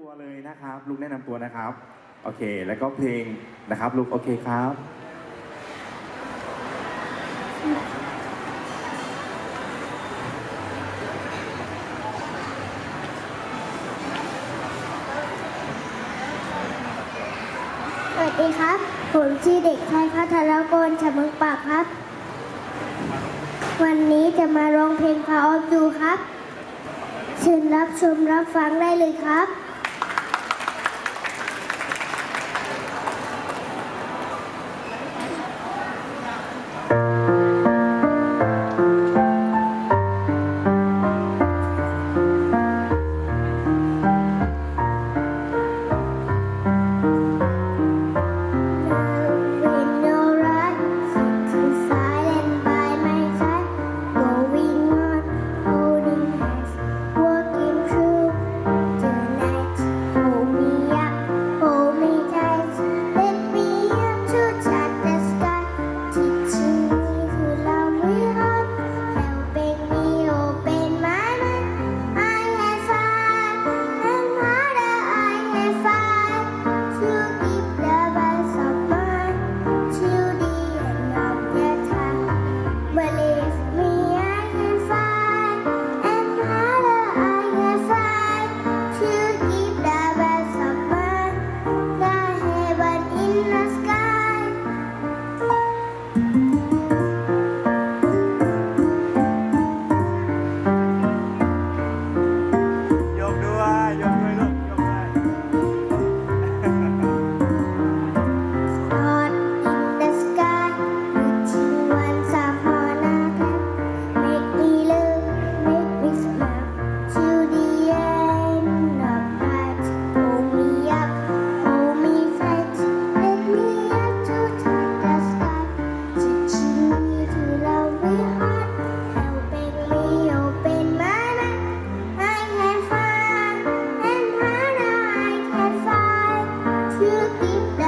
ตัวเลยนะครับลูกแนะนำตัวนะครับ โอเค แล้วก็เพลงนะครับลูกโอเคครับ สวัสดีครับ ผมชื่อเด็กชายพัทรกรชมึงปากครับ วันนี้จะมาร้องเพลงพาออฟดูครับ เชิญรับชมรับฟังได้เลยครับ be